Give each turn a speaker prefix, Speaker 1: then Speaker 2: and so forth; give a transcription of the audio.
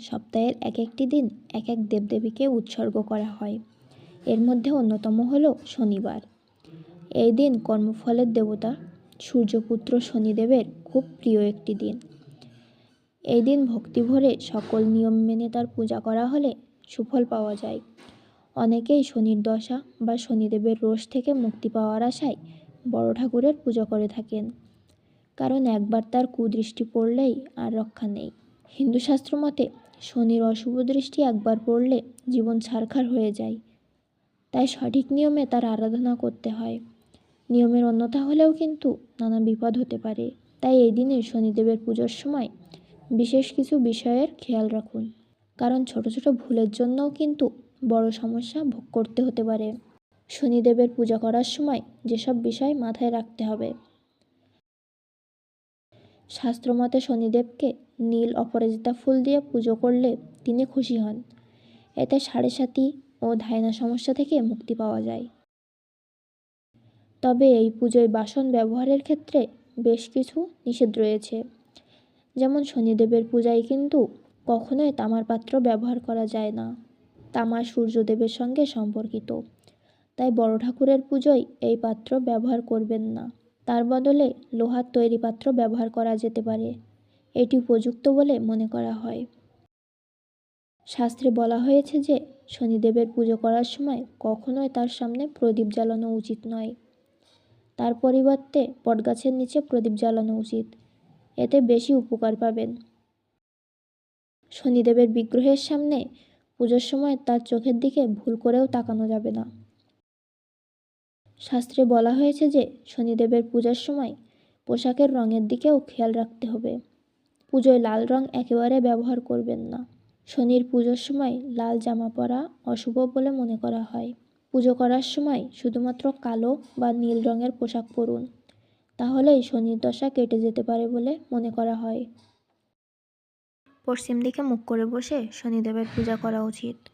Speaker 1: সপ্তাহের এক একটি দিন এক এক দেবদেবীকে উৎসর্গ করা হয়। এর মধ্যে অন্যতম হলো শনিবার। এই দিন কর্মফলের দেবতা সূর্যপুত্র শনিদেবের খুব প্রিয় একটি দিন। এই দিন ভক্তিভরে সকল নিয়ম মেনে তার পূজা করা হলে সুফল পাওয়া যায়। অনেকেই শনির দশা বা শনিদেবের রোষ থেকে মুক্তি পাওয়ার আশায় বড় ঠাকুরের পুজো করে থাকেন। কারণ একবার তার কুদৃষ্টি পড়লেই আর রক্ষা নেই। হিন্দু শাস্ত্র মতে, শনির অশুভ দৃষ্টি একবার পড়লে জীবন ছারখার হয়ে যায়। তাই সঠিক নিয়মে তার আরাধনা করতে হয়। নিয়মের অন্যথা হলেও কিন্তু নানা বিপদ হতে পারে। তাই এই দিনে শনিদেবের পুজোর সময় বিশেষ কিছু বিষয়ের খেয়াল রাখুন। কারণ ছোট ছোট ভুলের জন্যও কিন্তু বড় সমস্যা ভোগ করতে হতে পারে। শনিদেবের পূজা করার সময় যেসব বিষয় মাথায় রাখতে হবে শাস্ত্রমতে শনিদেবকে নীল অপরাজিতা ফুল দিয়ে পুজো করলে তিনি খুশি হন। এতে সাড়ে সাতি ও ধায়না সমস্যা থেকে মুক্তি পাওয়া যায়। তবে এই পুজোয় বাসন ব্যবহারের ক্ষেত্রে বেশ কিছু নিষেধ রয়েছে। যেমন শনিদেবের পূজায় কিন্তু কখনোই তামার পাত্র ব্যবহার করা যায় না। তামা সূর্যদেবের সঙ্গে সম্পর্কিত। তাই বড় ঠাকুরের পুজোয় এই পাত্র ব্যবহার করবেন না। তার বদলে লোহার তৈরি পাত্র ব্যবহার করা যেতে পারে। এটি উপযুক্ত বলে মনে করা হয়। শাস্ত্রে বলা হয়েছে যে, শনিদেবের পুজো করার সময় কখনোই তার সামনে প্রদীপ জ্বালানো উচিত নয়। তার পরিবর্তে বটগাছের নিচে প্রদীপ জ্বালানো উচিত। এতে বেশি উপকার পাবেন। শনিদেবের বিগ্রহের সামনে পুজোর সময় তার চোখের দিকে ভুল করেও তাকানো যাবে না। শাস্ত্রে বলা হয়েছে যে, শনিদেবের পূজার সময় পোশাকের রঙের দিকেও খেয়াল রাখতে হবে। পুজোয় লাল রং একেবারে ব্যবহার করবেন না। শনির পুজোর সময় লাল জামা পরা অশুভ বলে মনে করা হয়। পুজো করার সময় শুধুমাত্র কালো বা নীল রঙের পোশাক পরুন। তাহলেই শনির দশা কেটে যেতে পারে বলে মনে করা হয়। পশ্চিম দিকে মুখ করে বসে শনিদেবের পূজা করা উচিত।